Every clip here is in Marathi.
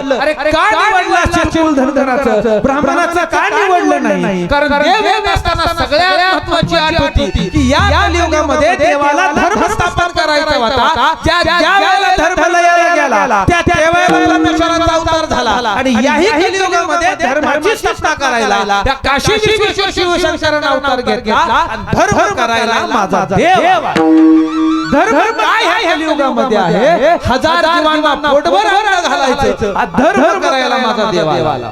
अरे का निवडलं धनगराचं ब्राह्मणाचं का निवडलं नाही? कारण देव येत असताना सगळ्यात महत्वाची आठ होती की या कलियुगामध्ये देवाला धर्म स्थापन करायचा होता. ज्या ज्या लयाला गेला त्या परमेश्वराचा अवतार झाला. आणि याही कलियुगामध्ये धर्माची स्थापना करायला त्या काशी विश्वेश्वर शिवशंकरांना अवतार घेतला धर्म करायला माझा देव. धर्म काय आहे कलियुगामध्ये आहे? हजार जीवांना पोटभर घालायचं. धर्म करायला माझा देव आला.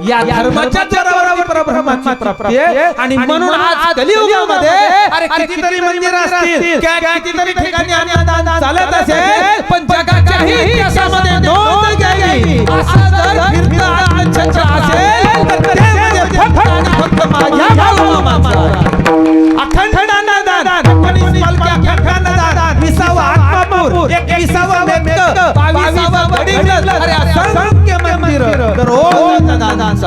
या धर्माच्या जोरावर परब्रह्माची प्राप्ती आणि म्हणून आज कलियुगामध्ये अरे कितीतरी मंदिर असतील. क्या- कितीतरी ठिकाणी अन्नदान चालत असेल. पण जगाच्याही इतिहासामध्ये नोंद घ्यावी. असं जर फिरतं अन्नछत्र असेल तर ते म्हणजे फक्त आणि फक्त माझ्या बाळूमामाचं आहे. अखंड अन्नदान. एकोणीस पालख्या अखंड अन्नदान. विसावा आत्मापूर. एकविसावा व्यक्त. बावीसावा गडिंग्लज अरे असंख्य मंदिर दररोज अन्नदान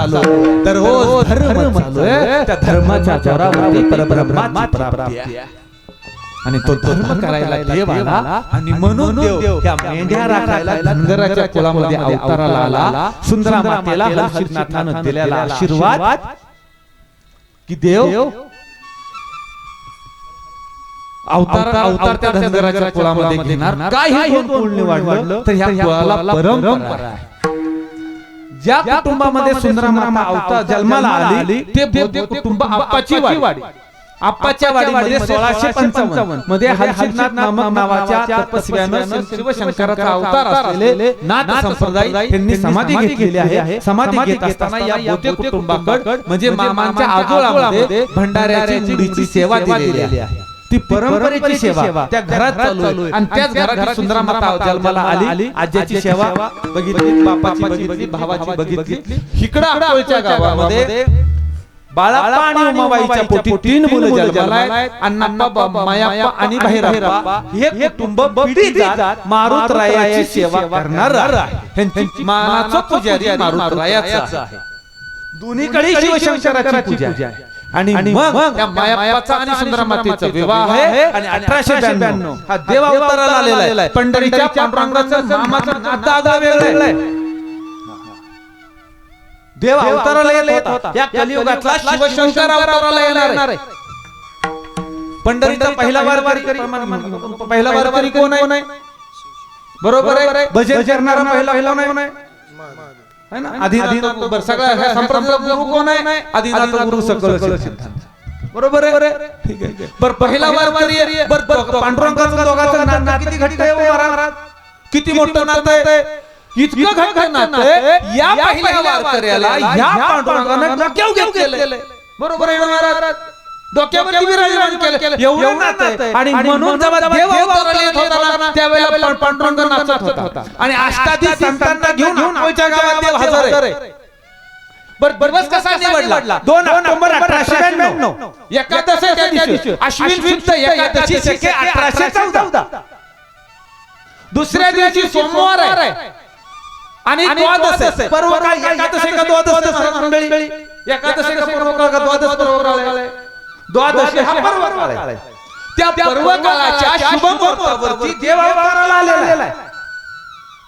चालू आहे. दररोज धर्म चालू आहे. त्या धर्माच्या जोरावरती परब्रह्माची प्राप्ती आहे. आणि तो धर्म करायला देव आला आणि म्हणून देव त्या मेंढ्या राखायला धनगराच्या कुळामध्ये अवताराला आला. सुंदरा मातेला हर्षितनाथानं दिलेला आशीर्वाद की देव अवतार अवतार त्या धनगराच्या कुळामध्ये घेणार. काही कोण कुळ निवडलं तर ह्या कुळाला परंपरा आहे. ज्या कुटुंबामध्ये सुंदरा माता अवतार जन्माला आली ते कुटुंब आप्पाची वाडी. आप्पाच्या वाडीमध्ये सोळाशे पंचावन्न. मध्ये हर्षितनाथ नामक नावाच्या तपस्व्यानं शिवशंकराचा अवतार असलेले नाथ संप्रदाय त्यांनी समाधी घेतलेली आहे. समाधी घेत असताना या मोठे कुटुंबाकड म्हणजे मामांच्या आजोळामध्ये भंडाऱ्याची मुडीची सेवा दिलेली आहे. ती परंपरेची सेवा. त्या घरात चालू आहे. आणि त्याच घरात सुंदरा माता जन्माला आली आज्याची सेवा बघितली बापाची बघितली भावाची बघितली इकडं अकोलच्या गावामध्ये बाळाप्पा आणि उमाबाईच्या पोटी तीन मुलं जन्माला आहेत. अण्णाप्पा मायाप्पा आणि हे कुटुंब पिढी जात मारुतरायाची सेवा करणार आहे. मानाचं पुजारी मारुतरायाचं आहे. दोन्हीकडे शिवशंकराची पूजा आहे. आणि मग त्या मायाप्पाचा आणि सुंदरमातेचा विवाह आहे आणि अठराशे ब्याण्णव. हा देव अवताराला आलेला आहे. पंढरीच्या पांडुरंगाचं मामाचं नातं आगळं वेगळं आहे. देव अवताराला येत होता. या कलियुगातला शिवशंकर अवताराला येणार आहे. पंढरीचा पहिला वारकरी पहिला वारकरी कोण आहे? बरोबर आहे. भजन करणारा पहिला पहिला नाही है ना? आदिनाथ बरं, सगळा ह्या संप्रदायाचा गुरु कोण आहे? आदिनाथ गुरु सकल सिद्धांत. बरोबर आहे? ठीक आहे बर पहिला. बर बर, पांडुरंगाचं दोघांचं नातं किती घट्ट आहे हो महाराज? किती मोठं नातं आहे? इतकं घट्ट नातं आहे? या पहिल्या वारकऱ्याला या पांडुरंगानं घेतलेलं बरोबर आहे महाराज? डोक्यावरती विराजमान केलं. एवढं नातं आहे. आणि म्हणून जेव्हा देव अवताराला येत होता ना त्यावेळेला पण पांडुरंग नाचत होता. आणि अष्टादी संतांना घेऊन आमच्या गावात देव हजर आहे. बर दिवस कसा निवडला? दोन ऑक्टोबर अठराशे ब्याण्णव. एकादश आहे त्या दिवशी. अश्विन शुद्ध एकादशी शके अठराशे चौदा. दुसऱ्या दिवशी सोमवार आहे. आणि द्वादश आहे. पर्व एकादश द्वादश मंडळी एकादश पर्व काळ का द्वादश पर्व काळ आहे? द्वादशी हा पर्व काळ आहे. त्या पर्व काळाच्या शुभ मुहूर्तावरती देव अवताराला आलेला आहे.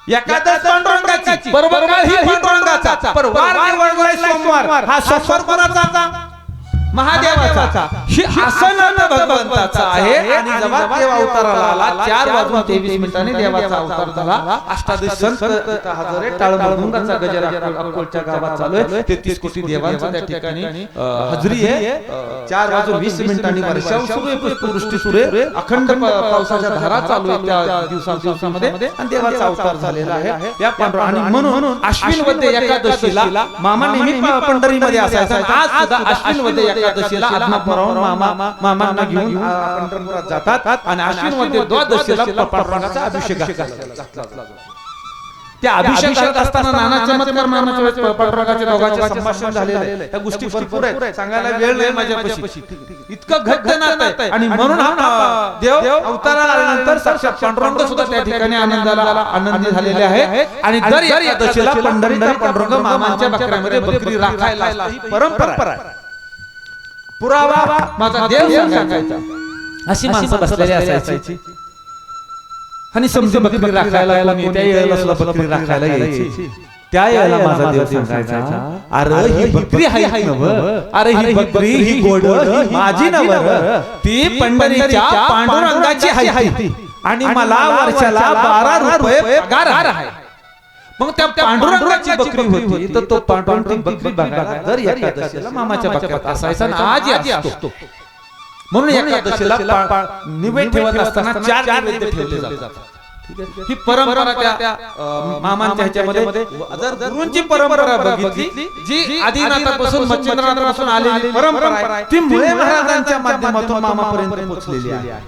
एकादश पांडुरंगाची. पर्व काळ ही पांडुरंगाचा पर वार निवडलाय सोमवार. हा सोमवार कोणाचा महादेवाचा ही आसन भगवंताचा आहे आणि जेव्हा देव अवताराला आला चार वाजून तेवीस मिनिटांनी देवाचा अवतार झाला अष्टादश संत हजर गजर अक्कोलच्या गावात चालू आहे तेहतीस कोटी देवांचं त्या ठिकाणी हजरी आहे चार वाजून वीस मिनिटांनी वर्षाव सुरू आहे पुष्पवृष्टी सुरू आहे अखंड पावसाच्या धारा चालू आहे त्या दिवसा दिवसामध्ये आणि देवाचा अवतार झालेला आहे या आणि म्हणून अश्विन वद्य एकादशीला मामा नेहमी पंढरीमध्ये असायचा आज सुद्धा अश्विन वद्य एकादशीला मामा मामांना घेऊन पंढरपुरात जातात आणि वद्य द्वादशीला पांडुरंगाचा अभिषेक. त्या अभिषेकात असताना नाना चमत्कार मामाच्या वेळेस पांडुरंगाच्या दोघांचे संभाषण झालेलं आहे. त्या गोष्टी भरपूर आहेत. सांगायला वेळ नाही माझ्यापाशी. इतकं घट्ट नातं आहे. आणि म्हणून हा देव अवताराला आल्यानंतर साक्षात पांडुरंग सुद्धा त्या ठिकाणी आनंदाला आनंदी झालेले आहे आणि दर एकादशीला पंढरीचा पांडुरंग मामांच्या बकऱ्यामध्ये बकरी राखायला. ही परंपरा आहे पुरावा माझा देव सांगायचा. अशी माणसं बसलेली असायची. आणि समजा बकरी राखायला त्या सुद्धा बकरी राखायला यायची. त्या वेळेला माझा देव सांगायचा अरे ही बकरी हाय नव अरे ही बकरी ही गोड माझी नव. ती पंढरीच्या पांडुरंगाची हाय आणि मला वर्षाला बारा रुपये पगार आहे. मग त्या पांडुरंगाची बकरी होती. तर तो पांडुरंग बकरी बघायला दर एकादशीला मामाच्या बकऱ्यात असायचा आणि आजही असतो. म्हणून एकादशीला निवेद ठेवत असताना चार नैवेद्य ठेवले जातात? ही परंपरा त्या मामांच्या ह्याच्यामध्ये जर गुरूंची परंपरा बघितली जी आदिनाथापासून मच्छिंद्रनाथापासून आलेली परंपरा आहे ती मुळे महाराजांच्या माध्यमातून मामापर्यंत पोहोचलेली आहे.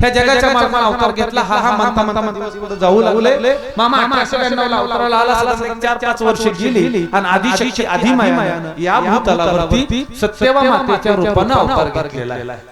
ह्या जगाच्या मालकाला अवतार घेतला हा हा म्हणता म्हणता दिवस जाऊ लागले मामा अठराशे ब्याण्णवला अवताराला आला असला चार पाच वर्ष गेली आणि आदिशक्ती आदिमायानं या भूतलावरती सत्यवा मातेच्या रूपानं अवतार घेतलेला आहे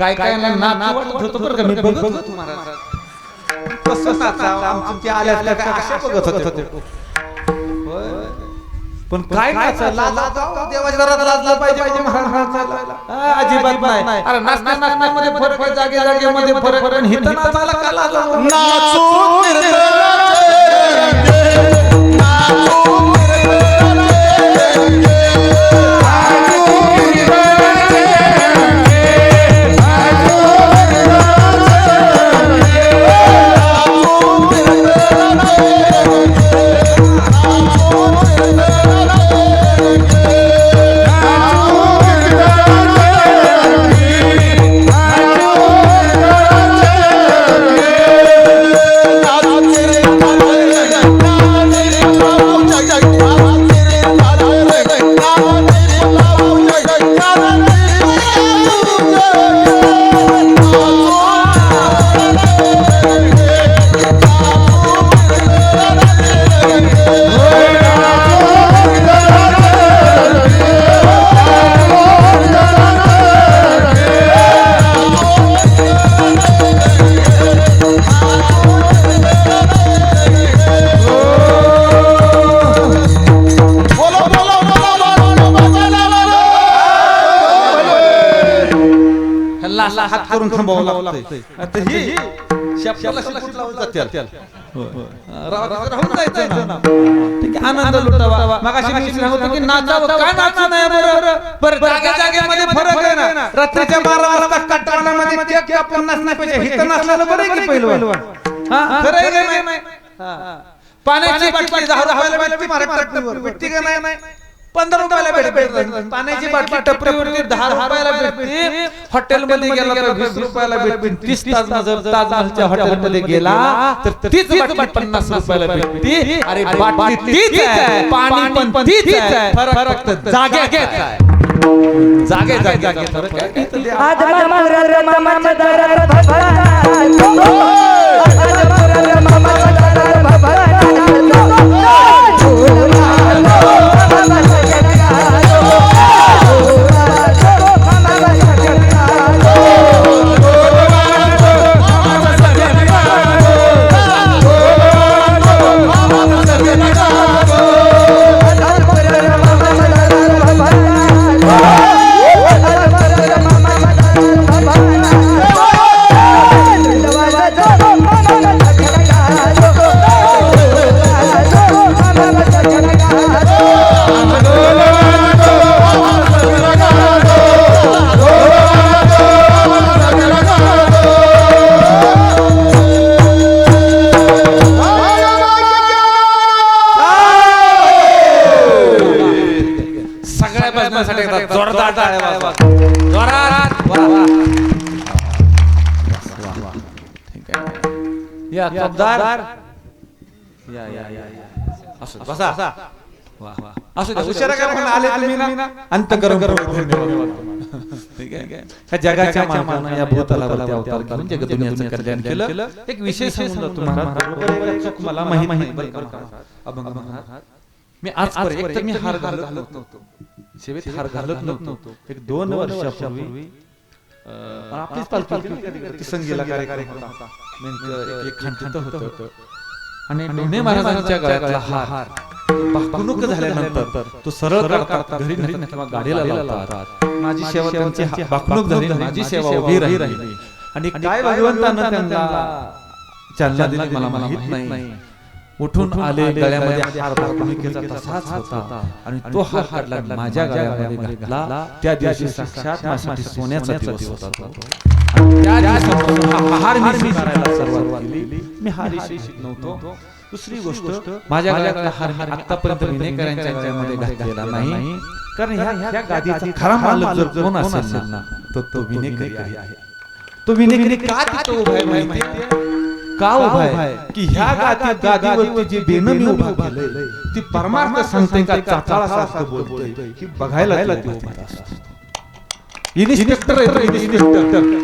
काय काय ना ना ना वाटत होतं बरं का? मी बघत होतो महाराज. कसं नाचावं आमची आल्या आल्या काय अशा बघत होते. होय. पण काय नाचायला देवाच्या दारात लाजला पाहिजे पाहिजे महाराजाला हा, अजिबात नाही. अरे नाचण्या नाचण्यामध्ये फरक आहे जागे जागेमध्ये फरक आहे. पण हिथं नाचायला का लाजला नाचू राहून जायचं ना. ठीक आहे, आनंद लुटावा. मगाशी मी सांगत की नाचावं. काय नाचणं नाही बरं? बरं? जागे जागेमध्ये फरक आहे ना. रात्रीच्या बारा वाजता कट्टाळामध्ये केक कापून नाचण्यापेक्षा हिथं नाचलेलं बरं आहे की पहिलवान हा खरं आहे का नाही. पाण्याची बाटली दहा रुपयाला भेटते महाराष्ट्रात भेटते का नाही? पंधरा रुपयाला भेटते पाण्याची बाटली टपरीवरती दहा रुपयाला भेटते. हॉटेलमध्ये गेला तर वीस रुपयाला भेटते तीस तास ताजमहलच्या हॉटेलमध्ये गेला तर तीच बाटली पन्नास रुपयाला भेटते. अरे बाटली तीच आहे. पाणी पण तीच आहे. फरक फक्त जागेत आहे. जागे जागे जागे फरक आहे. कबदार या या या असू बसा वा वा असू दे उशिरा काय पण आले तुम्ही ना अंत गरम ठीक आहे ह्या जगाच्या मालकानं या भूतलावरती अवतार घेऊन जग दुनियाचं कल्याण केलं एक आहे का चूक मला माहीत का? अभंग मी आज एक तर मी हार घालत नव्हतो सेवेत हार घालत नव्हतो एक दोन वर्षापूर्वी आपलीच पालखी संगीला कार्यक्रम होता. एक खंडित होतं. आणि डोणे महाराजांच्या गळ्यातला हार. झाल्यानंतर तो सरळ घरी नेतात किंवा गाडीला लावतात. माझी सेवा त्यांची झाली माझी सेवा उभी राहिली. आणि काय भगवंतानं त्यांना चालना दिली मला माहीत नाही. उठून आले गळ्यामध्ये हार तसाच होता. आणि तो हार काढला माझ्या गळ्यामध्ये घातला. त्या दिवशी साक्षात माझ्यासाठी सोन्याचा दिवस होता हार मी स्वीकारायला सुरुवात केली. मी हार शिक्षित नव्हतो दुसरी गोष्ट माझ्या गळ्यातला हार हार आतापर्यंत विनेकरांच्या गळ्यामध्ये घातलेला नाही. कारण ह्या ह्या गादीचा खरा मालक जर कोण असेल ना तो तो विनेकरी आहे तो विनेकरी का तिथं उभा आहे माहिती? का उभा आहे? की ह्या गादी गादीवरती जे बेनं मी उभा केलंय ती परमार्थ सांगते का चाचाळासारखं बोलतोय? की बघायला ती उभा असतो. इन्स्पेक्टर आहे तो, इन्स्पेक्टर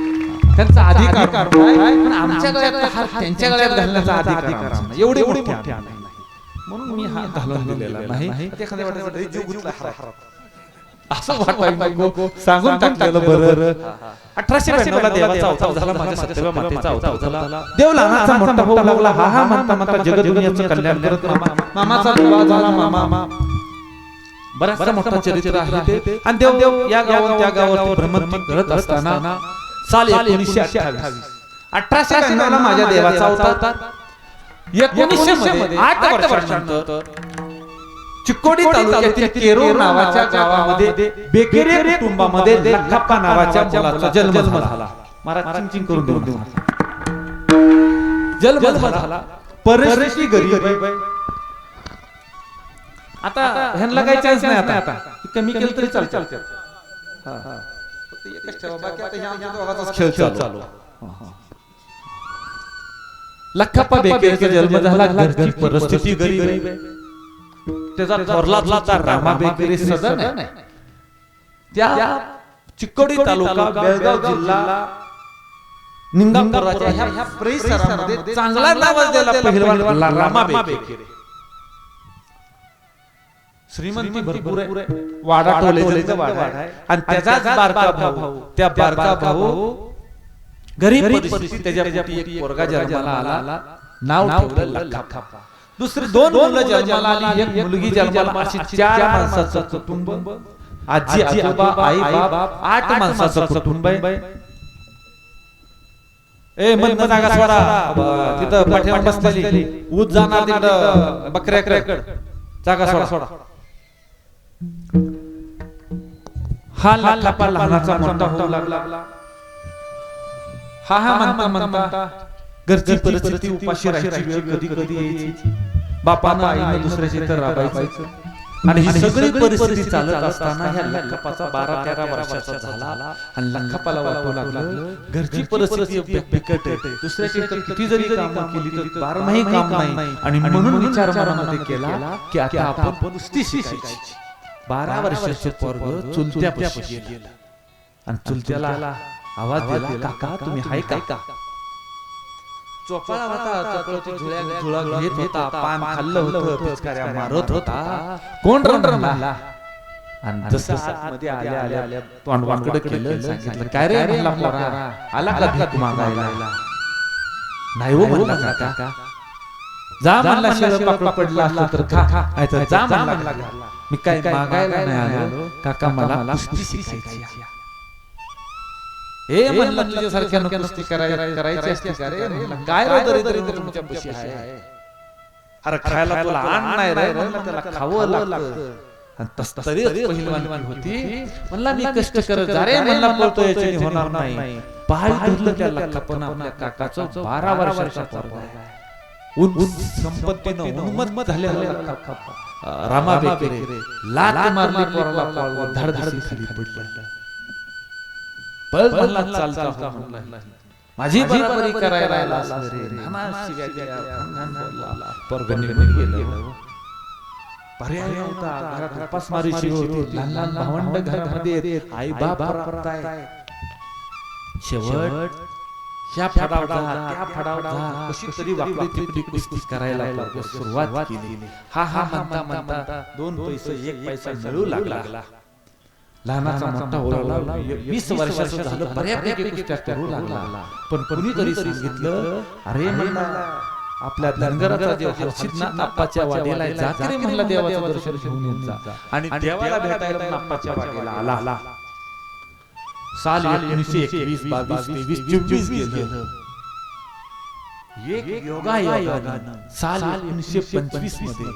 त्यांचा अधिकार पण आमच्या गळ्यात हार त्यांच्या गळ्यात घालण्याचा अधिकार. एवढे मोठे नाही. म्हणून मी हा घालून दिलेला नाही. एखाद्या वाटायचं, असं वाटायला सांगून टाकलेलं बरं. अठराशे ब्याण्णवला देवाचा अवतार झाला माझ्या सत्यवा मातेचा अवतार झाला. देव लहानाचा मोठा भाऊ लागला. हा हा म्हणता म्हणता जगत दुनियाचं कल्याण करत मामा. मामाचा विवाह झाला मामा. बराचसा मोठा चरित्र आहे ते. आणि देव देव या गावात त्या भ्रमंती करत असताना साल एकोणीसशे अठ्ठावीस. अठराशे ब्याण्णवला माझ्या देवाचा अवतार. एकोणीसशे मध्ये आठ वर्षानंतर चिकोडी तालुक्यातील केरूर नावाच्या गावामध्ये बेकेरे कुटुंबामध्ये लखप्पा नावाच्या मुलाचा जन्म झाला. महाराज चिंचिंग करून देऊ देऊ जन्म झाला. परिस्थिती गरीब आता ह्यांना काही चान्स नाही आता. आता. कमी केलं तरी चालतं. खेळ चालू. लखप्पा बेकेरीचा जन्म झाला. परिस्थिती गरीब आहे. त्याचा थोरला रामा बेकरी सदन आहे. त्या चिक्कोडी तालुका बेळगाव जिल्हा निंगापुराच्या ह्या परिसरामध्ये चांगला पहिलवान रामा बेकरी. श्रीमंती भरपूर आहे. वाडा टोलेचा वाडा आहे. आणि त्याचाच बारका भाऊ. त्या बारका भाऊ गरीब परिस्थिती त्याच्या एक पोरगा जन्माला आला. नाव ठेवलं लखापा. दुसरी दोन मुलं जन्माला आली एक मुलगी जन्माला अशी चार माणसाचं कुटुंब. आजी आजोबा आई बाप आठ माणसाचं कुटुंब. आहे ए मन जागा सोडा ब- तिथं पाठीवर बसलेली. ऊज जाणार बकऱ्याकडे. जागा सोडा. सोडा. हा लाखापा लहानाचा मोठा होऊ लागला. हा हा म्हणता. म्हणता. घरची परिस्थिती उपाशी राहायची वेळ कधी कधी यायची. बापानं आईनं दुसऱ्याच्या इथं राबायचं आणि ही सगळी परिस्थिती चालत असताना ह्या लखपाचा बारा तेरा वर्षाचा झाला. आणि लखपाला वाटू लागलं घरची परिस्थिती बिकट आहे. दुसऱ्याच्या इथं किती जरी कामं केली तर बारमाही काम नाही. आणि म्हणून विचार मनामध्ये केला की आता आपण कुस्ती शिकायची. बारा वर्षाचे पोरग चुलत्या गेलं आणि चुलत्याला आवाज दिला काका तुम्ही हाय का चोपाळा होता झुळ्या झुळा घेत होता पान खाल्लं होतं पिचकाऱ्या मारत होता कोण म्हणला आणि जसं आतमध्ये आल्या आल्या आल्या तोंड वाकडं केलं सांगितलं काय रे म्हणला पोरा आला का तू मागायला नाही हो म्हणला काका जा म्हणला शिळ पाकळ पडला असलं तर खा तर जा म्हणला मी काय मागायला नाही आलो काका मला कुस्ती शिकायची. हे म्हणलं तुझ्यासारख्या कराय- करायची असते. का रे काय रे दरिद्र तुमच्या पशी आहे. अरे खायला तुला अन्न नाही रे म्हणलं त्याला खावं लागतं. आणि पहिलवान होती. म्हणला मी कष्ट करत जा रे म्हणला पळतो याच्याने होणार नाही. पाय धरलं त्या लखपण आपल्या काकाचं बारा वर्षाचा पोरगा. उन संपत्तीनं झालेला. अं, रामा बेकरे. लात मारली पोराला पोराला धाड धाड खाली पडला. पळ चालता हो म्हणला माझी बराबरी करायला आलास रे. नाना शिव्या गेलं. पर्याय नव्हता. घरात उपासमारी शिव होती. लहान लहान भावंड घरामध्ये. आई बाप परताय शेवट ह्या फडाव जा त्या फडाव जा कशी तरी वाकडी तिकडी कुस्ती करायला पोरगं सुरुवात केली. हा हा म्हणता म्हणता दोन पैसे एक पैसा मिळू लागला. लहानाचा मोठा लागला वीस वर्षाचं झालं बऱ्यापैकी कुस्त्या करू लागला. पण कुणीतरी सांगितलं अरे म्हणला आपल्या धनगराचा देव नाप्पाच्या म्हणला देवाचं दर्शन घेऊन येत जा आणि देवाला भेटायला नाप्पाच्या वाडीला आला. साल एकोणीसशे एकवीस बावीस तेवीस चोवीस गेलं. एक योगा योगानं साल एकोणीसशे पंचवीसमध्ये.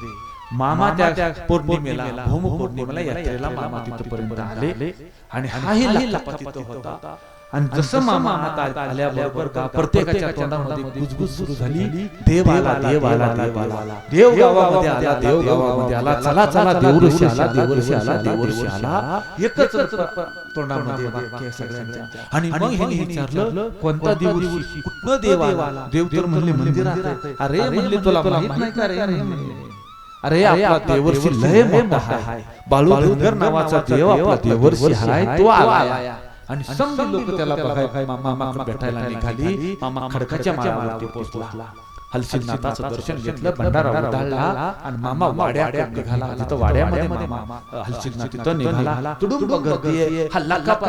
मामा त्या पौर्णिमेला भूम पौर्णिमेला यात्रेला मामा तिथपर्यंत आले आणि हाही तिथं होता. आणि जसं मामा हात आल्याबरोबर गा- प्रत्येकाच्या तोंडामध्ये गुजगुज सुरू झाली. देव आला देव आला देव आला देव गावामध्ये आला. देव गावामध्ये आला चला चला देवऋषी आला देवऋषी आला देवऋषी आला. एकच तोंडामध्ये वाक्य सगळ्यांच्या. आणि मग ह्यांनी विचारलं कोणता देवऋषी कुठं देव आला देव तर म्हणले मंदिरात. अरे म्हणले तुला माहीत नाही का रे. अरे आपला देवर्षी लय मोठा आहे. बाळू धनगर नावाचा देव आपला देवर्षी आहे तो आला आणि समजा लोक त्याला बघाय मामा मामा भेटायला निघाली. मामा खडकाच्या माळावरती पोहोचला हलसिद्धनाथाचं दर्शन घेतलं भंडारा उधळला आणि मामा वाड्याकडे निघाला. तिथं वाड्यामध्ये मामा हलसिद्धनाथ तिथं निघाला. तुडुंब गर्दी हा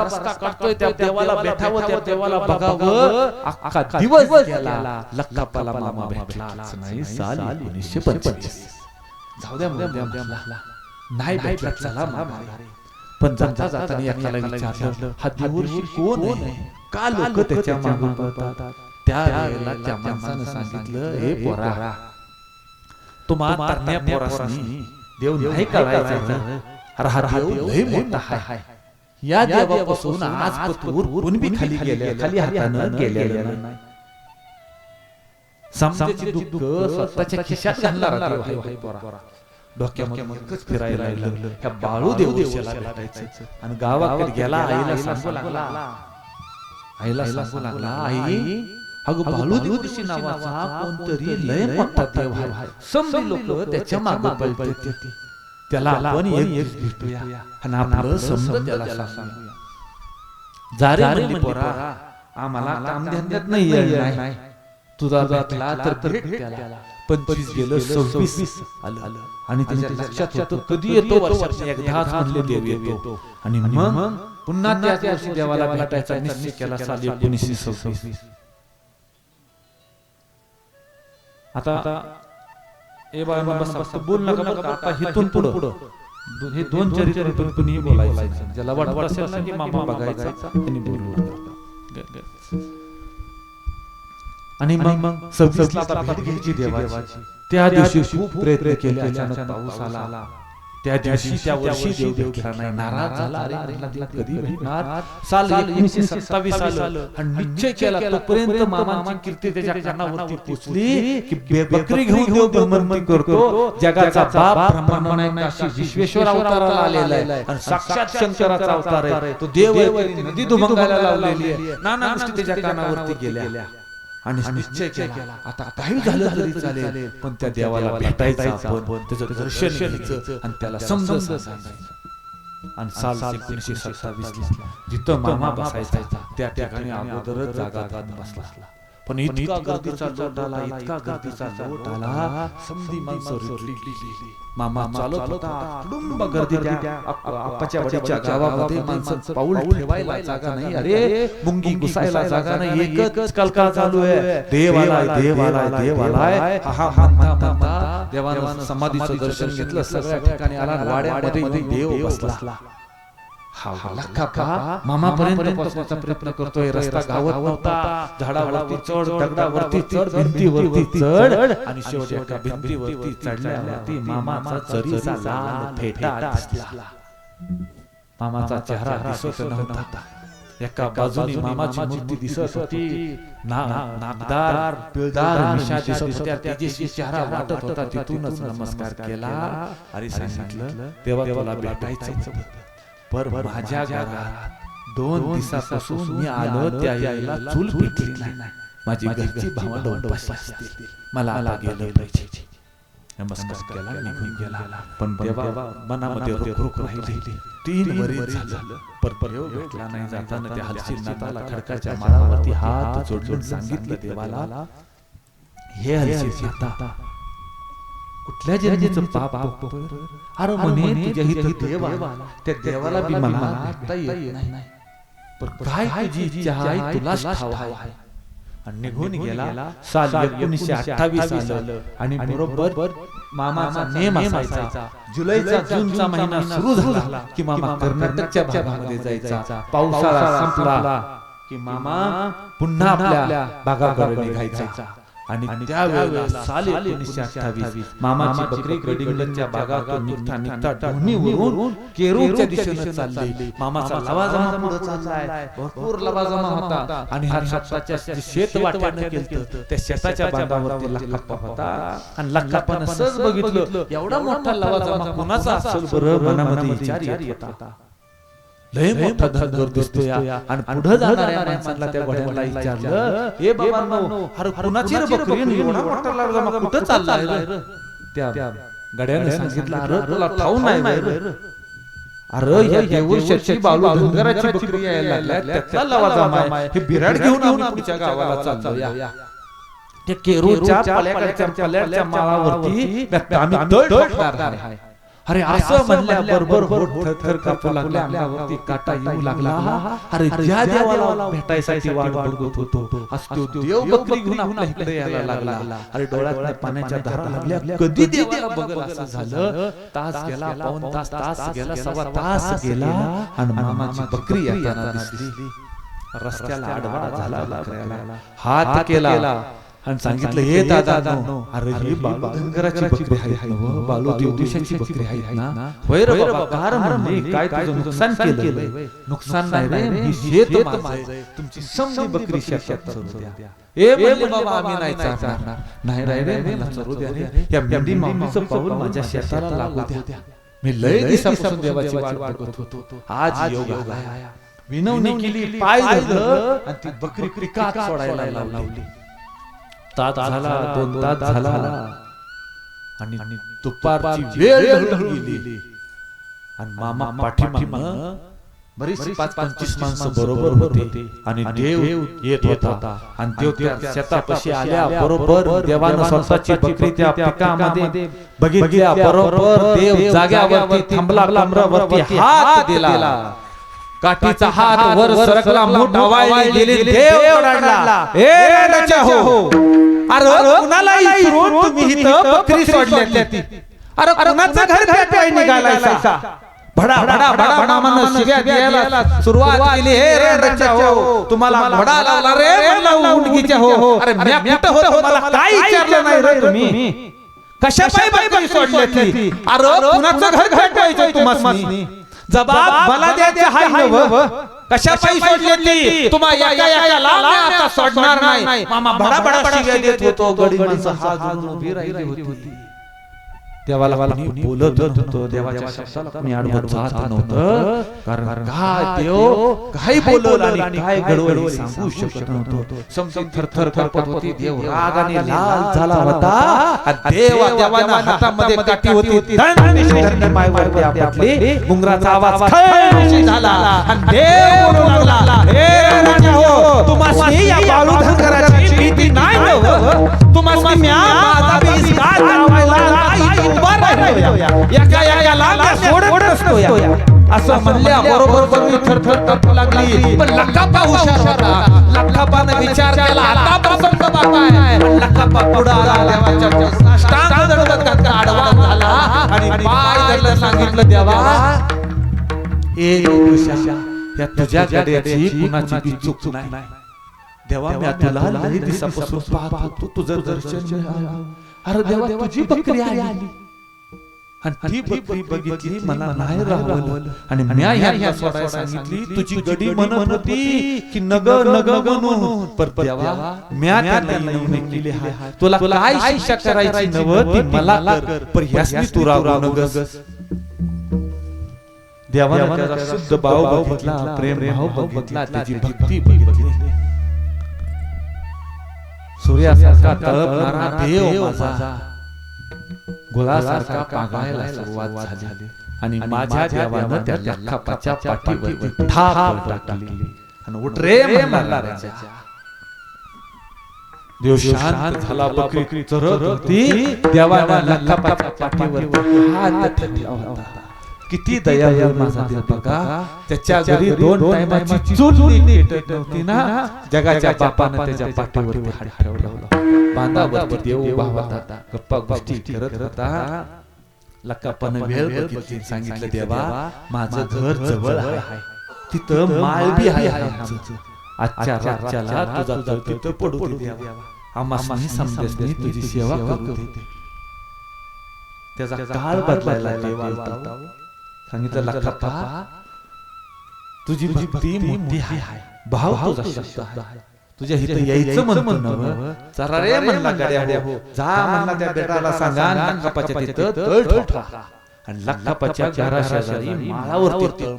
रस्ता काढतोय त्या देवाला भेटावं त्या देवाला बघावं अख्खा दिवस गेला लक्कापाला मामा भेटलाच नाही साल एकोणीसशे पंचवीस जाऊ द्या मुद्दा म्हणला. नाही भेटला चला माघारी. पण जाता जाताना एकाला विचारलं हा देवर्षी कोण आहे? का लोक त्याच्यामागे पळतात? त्या वेळेला त्या माणसानं सांगितलं हे पोरा. तुम्हा तरण्या पोरासनी देव नाही कळायचा अरे हा देव लय मोठा आहे. या देवापासून आज पतूर कुणबी खाली गेले खाली हातानं गेलेलं नाही. समजायची दुःख स्वतःच्या खिशात घालणारा देव आहे पोरा डोक्यामध्ये एकच फिरायला लागलं ह्या बाळू देवदेशाला भेटायचं आणि गावाकडे गेला आईला सांगू लागला आईला सांगू लागला आई अगं बाळू देवऋषी नावाचा कोणतरी लय मोठा देव आहे समजे लोक त्याच्यामागे पळतात त्याला आपण एक भेटूया आणि आपलं समज त्याला सांगूया जा रे म्हणली पोरा आम्हाला काम धंद्यात नाही नाही तुझा भेटला तर भेट त्याला. पंचवीस गेलं सव्वीस आलं. आणि त्याच्या लक्षात होतं कधी येतो वर्षात एकदाच म्हणले देव येतो. आणि मग पुन्हा त्याच वर्षी देवाला भेटायचा निश्चय केला साली एकोणीसशे सव्वीस. आता ए बाळा बस बोल नका बरं आता हिथून पुढं. हे दोन चरित्र कुणीही बोलायचं ज्याला वाटत असेल ना की मामा बघायचा त्यांनी बोलू आणि मग मग घ्यायची देवाची. त्या दिवशी खूप प्रयत्न केले अचानक पाऊस आला. त्या दिवशी त्या वर्षी देव नाही. नाराज झाला. अरे कधी भेटणार? साल एकोणीसशे सत्तावीस आलं. आणि निश्चय केला तोपर्यंत मामाची कीर्ती त्याच्या कानावरती पोचली की बकरी घेऊन देव ब्रह्मन करतो. जगाचा बाप ब्रह्मन विश्वेश्वर अवताराला आलेला आहे. आणि साक्षात शंकराचा अवतार आहे. तो देव नदी दुभंगायला लावलेली आहे नाना गोष्टी त्याच्या कानावरती गेल्या आणि निश्चय केला. आता काही झालं तरी चालेल पण त्या देवाला भेटायचं आपण त्याचं दर्शन घ्यायचं आणि त्याला समजायचं सांगायचं. आणि साल एकोणीसशे सत्तावीस जिथं मामा बसायचा त्या ठिकाणी अगोदरच जागा बसला. पण इतका गर्दीचा लोट आला इतका गर्दीचा लोट आला समधी माणसं रुटली मामा चालत होता कुटुंब गर्दी त्या आप्पाच्या वाडीच्या गावामध्ये माणसं पाऊल ठेवायला जागा नाही. अरे मुंगी घुसायला जागा नाही. एकच कलका चालू आहे. देव आलाय देव आलाय देव आलाय हा हा म्हणता म्हणता देवानं समाधीचं दर्शन घेतलं. सगळ्या ठिकाणी आला वाड्यामध्ये देव बसला. मामापर्यंत पोहोचण्याचा प्रयत्न करतोय. रस्ता गावत नव्हता. झाडावरती चढ दगडावरती चढ भिंतीवरती चढ. आणि शेवटी एका भिंतीवरती चढल्यावरती मामाचा चरीचा लाल फेटा दिसला. मामाचा चेहरा दिसत नव्हता. एका बाजूने मामाची मूर्ती दिसत होती. ना नागदार पिळदार मिशा दिसत होत्या तेजस्वी चेहरा वाटत होता. तिथूनच नमस्कार केला. आणि सांगितलं तेव्हा तुला भेटायचं होतं. पर माझ्या घरात दोन दिवसापासून मी आलो त्या यायला चूल पेटली नाही. माझी घरची भावंड असतील. मला आता गेलं पाहिजे. नमस्कार केला निघून गेला. पण तेव्हा मनामध्ये रुख राहिली. तीन वरील झालं. पर देव भेटला नाही जाताना त्या हलशीनाथाला खडकाच्या माळावरती हात जोडून सांगितलं देवाला. हे हलशीनाथा कुठल्या जन्मीचं पाप? अरे म्हणे तुझ्या इथं देव आला. त्या देवाला बी मला आता येत नाही. पण काय तुझी इच्छा आहे तुलाच ठाव आहे. आणि निघून गेला साल एकोणीसशे अठ्ठावीस आलं आणि बरोबर मामाचा नेम असायचा. जुलैचा जूनचा महिना सुरू झाला की मामा कर्नाटकच्या भागामध्ये जायचा. पावसाळा संपला की मामा पुन्हा आपल्या भागाकडे निघायचा. आणि त्यावेळेला साल एकोणीसशे अठ्ठावीस मामाची बकरी गडिंगलच्या भागातून निघता निघता केरूरच्या दिशेने चालली. मामाचा लवाजमा पुढे चाललाय. भरपूर लवाजमा होता. आणि हा शेताच्या शेत वाट्यानं केलं त्या शेताच्या बांधावरती लक्काप्पा होता. आणि लक्काप्पानं सहज बघितलं. एवढा मोठा लवाजमा. कोणाचा असेल बरं मनामध्ये विचार येत होता. लय मोठा धनगर दिसतोय आणि पुढे जाणाऱ्या माणसाला त्या घोड्याला विचारलं हे बाबांनो अरे कुणाची रे बकरी एवढा मोठा लावला कुठं चाललाय रे? त्या गड्याने सांगितलं अरे तुला ठाऊ नाही रे. अरे या देऊळ शशी बालू धनगराची बकरी यायला लागल्या? त्याचा लवाजमा आहे हे बिराड घेऊन आम्ही पुढच्या गावाला चाललो या. त्या केरूरच्या पल्याकडच्या पल्याच्या माळावरती आम्ही तळ ठोकणार आहे. अरे असं म्हणल्या बरोबर थरथर कापू लागला अंगावरती काटा येऊ लागला. अरे ज्या देवाला भेटायसाठी वाट बघत होतो आज तो देव बकरी घेऊन आपल्या इकडे यायला लागला. अरे डोळ्यात पाण्याच्या धारा लागल्या. कधी देवाला बघल असं झालं? तास गेला पाऊन तास तास गेला सव्वा तास गेला आणि मामाची बकरी येताना दिसली. रस्त्याला आडवा झाला. हात केला. आणि सांगितलं हे दादा नो अरे ही बालू धनगराची बकरी आहे ना बालू देवदिशाची बकरी आहे ना होय रे बाबा कार म्हणले काय तुझं नुकसान केलं नुकसान नाही रे ही शेत माझं तुमची समजी बकरी शेतात चरू द्या. ए म्हणले बाबा आम्ही नाही चालणार. नाही रे रे मला चरू द्या रे. या मेंढी मामीचं पाऊल माझ्या शेताला लागू द्या. मी लय दिवसापासून देवाची वाट बघत होतो आज योग आलाय विनवणी केली पाय धरलं आणि ती बकरी पिकात सोडायला लावली तास झाला दोन तास झाला. आणि दुपारची वेळ गेली. आणि मामा पाठीमागं बरीच पाच पंचवीस माणसं बरोबर होते. आणि देव येत होता. आणि देव त्या शेतापाशी आल्या बरोबर देवानं स्वतःची बकरी त्या पिकामध्ये बघितल्या बरोबर देव जाग्यावरती थांबला कमरावरती हात दिला. काठीचा हात वर सरकला मूठ गेली देव ए हो. अरे कुणाला तुम्ही इथं बकरी ती अरे कुणाचं घर निघालायसा भडा भडा भडा शिव्या द्यायला सुरुवात केली. हे रडच्या हो. तुम्हाला भडा लावला रे म्हणलं उंडकीच्या हो. अरे म्या कुठं होतो? मला काय विचारलं नाही रे तुम्ही? कशा पायी बकरी सोडल्या ती अरे कुणाचं घर भेटायचं तुम्हाला जबाब मला द्यायचे हाय नव. कशा पायी सोडली तुम्हाला एका एका लाल आता सोडणार नाही. मामा बडा बडा शिव्या देत होतो गडी माणसं हात उभी राहिली होती. देवाला कोणी बोलत नव्हतं देवाच्या शब्दाला कोणी आडवत जात नव्हतं. कारण काय देव काय बोलवलं आणि काय घडवलं हे सांगू शकत नव्हतं. समजी थरथर कापत होती देव रागाने लाल झाला होता. आणि देवा देवाना हातामध्ये काठी होती धरणी मायवरती आपटली मुंगराचा आवाज खळनिशी झाला. आणि देव बोलू लागला. हे राजा हो. तुम्हाला या बाळू धनगराची भीती नाही हो तुम्हाला म्या माझा काय लावायला नाही राहिलो या एका सोडत नसतो या असं म्हणल्या बरोबर बरोबर थरथर कापू लागली पण लक्कापा हुशार होता विचार केला आता प्रसंग बापाय पण लक्कापा पुढे आला देवाच्या साष्टांग आडवा झाला आणि पाय धरलं सांगितलं देवा ए या तुझ्या कुणाची चूक नाही देवा मी तुला लई दिवसापासून पाहत होतो तुझं दर्शन अरे देवा तुझी बकरी आली. आणि ती बघितली बघितली मला नाही राहवलं. आणि म्या ह्यांना सोडायला सांगितली तुझी गडी म्हणत होती की नग नग म्हणून पर देवा म्या त्यांना येऊन ऐकलेली आहे तुला काय शिक्षा करायची नव? ती मला कर. पर ह्यासनी तू रागू नगस. देवाने त्याचा शुद्ध भाव बघितला प्रेम भाव बघितला त्याची भक्ती बघितली. सूर्यासारखा तळपणारा देव माझा. गुलासारखा पागायला सुरुवात झाली. आणि माझ्या देवानं त्या लखापाच्या पाठीवरती थाप टाकली. आणि उठ रे म्हणला राजा. देव शांत झाला बकरी चरत होती. देवानं लखापाच्या पाठीवरती हात ठेवला किती दयाळू माझा देव बघा. त्याच्या घरी दोन टायमाची चूल नीट नव्हती ना जगाच्या बापानं त्याच्या पाठीवरती हात ठेवला. बांधावरती देव उभा होता गप्पा गोष्टी करत होता लक्कापानं वेळ बघितली सांगितलं देवा. माझं घर जवळ आहे. तिथं माळबी आहे आमचं. आजच्या रात्याला तुझा तळ तिथं पडू देवा. आम्हाला समजेसनी तुझी सेवा करू दे त्याचा काळ बदलायला देव सांगितलं लक्काप्पा तुझी भक्ती मोठी आहे. भाव तुझा शब्द आहे. तुझ्या इथं यायचं म्हणतो चला रे म्हणला गाड्या हो. जा म्हणला त्या बेटाला सांगा लक्कापाच्या तिथं तळ आणि लक्कापाच्या तळ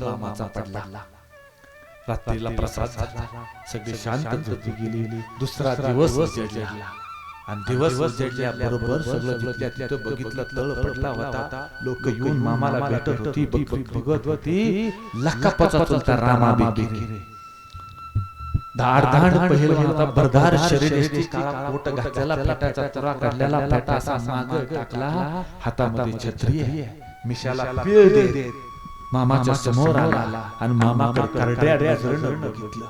मामाचा पडला. रात्रीला प्रसाद झाला. सगळी शांत झोपी गेली. दुसरा दिवस उजेडला. आणि दिवस उजेडल्या बरोबर सगळं जिथल्या तिथं बघितलं तळ पडला होता. लोक येऊन मामाला भेटत होती बघत बघत होती लक्कापाचा चुलता रामा बेगिरे धाड धाड पहिलवान होता भरदार शरीर काळा कोट घातलेला फेटाचा तुरा काढलेला फेटा असा माग टाकला हातामध्ये छत्री आहे. मिशाला पीळ दे मामाच्या समोर आला आणि मामाकडे करड्या नजरेनं बघितलं.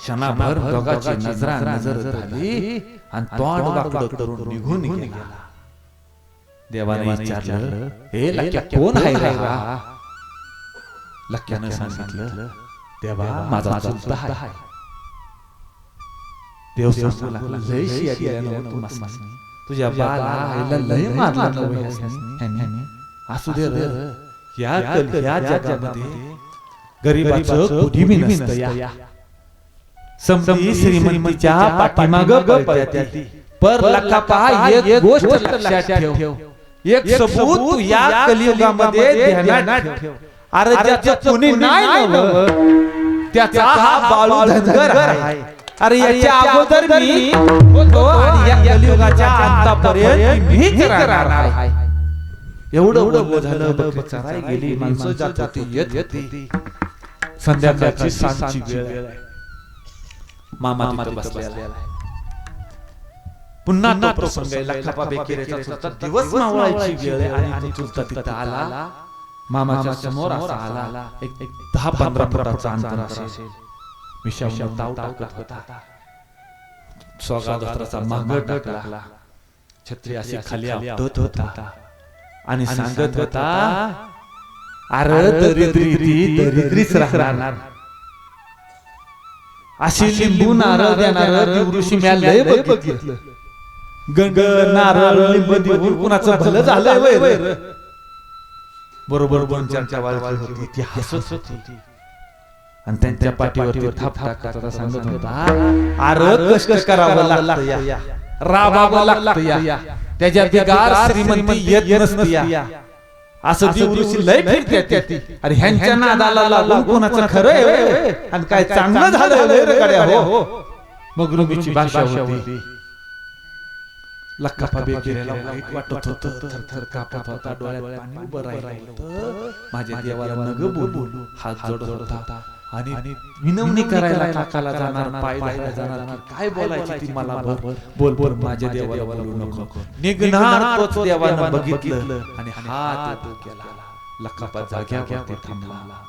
क्षणाभर दोघाची नजरा नजर झाली आणि तोंड वाकडं करून निघून गेला. देवाने विचारलं हे लक्या कोण आहे रे लक्यानं सांगितलं देवा माझा चुलता आहे. देव सांगू लागला लय शिया दिल्या नव्ह तू मासनी. तुझ्या बाला आईला लय मारला नव्ह ह्यासनी. असू दे र या या जगामध्ये गरीबाचं बी नसतं या समधी श्रीमंतीच्या पाठीमाग पळत्याती पर लखापा एक गोष्ट लक्षात ठेव. एक सबूत या कलियुगामध्ये ध्यानात ठेव. अरे ज्याचं कुणी नाही त्याचा हा बाळू धनगर आहे. अरे याच्या अगोदर मी होतो आणि या कलियुगाच्या अंतापर्यंत मीच राहणार आहे. एवढं बोलणं झालं बकरी गेली माणसं जात होती येत होती. संध्याकाळची सांजची वेळ आहे. मामा तिथं बसलेला आहे. पुन्हा तो प्रसंग आहे. लखापा बेकेरेचा चुलता दिवस मावळायची वेळ आहे आणि तो चुलता तिथं आला. मामाच्या समोर असा आला. एक दहा पंधरा फुटाचा अंतर असेल. मिशावून ताव टाकत होता. माग टाकला. छत्री अशी खाली आपटत होता. आणि सांगत होता अरे दरिद्री ती दरिद्रीच राहणार. अशी लिंबू नारळ देणार ऋषी म्या लय बघितलं. गंग नारळ लिंब देऊन कुणाचं भलं झालंय वय. बरोबर दोन वाळकी होती ती हसत होती. आणि त्यांच्या पाठीवरती थाप टाकत सांगत होता. अरे कष्ट करावं लागतं या. राबावं लागतं या. त्याच्या बिगार श्रीमंती येत नसती या. असं दिवशी लय फिरते ती. अरे ह्यांच्या नादाला लागून कोणाचं खरं आहे? आणि काय चांगलं झालं रे गड्या, हो. मग रुबीची भाषा होती. वाईट वाटत होतं. थरथर कापत होता डोळ्यात पाणी उभं राहिलं होतं. माझ्या देवाला नग बोलू हात जोडत होता. आणि विनवणी करायला काकाला जाणार पाय धरायला जाणार काय बोलायची ती मला भर बोल बोल माझ्या देवाला बोलू नको. निघणार तोच देवानं बघितलं आणि हात केला. लक्कापा जाग्यावरती थांबला.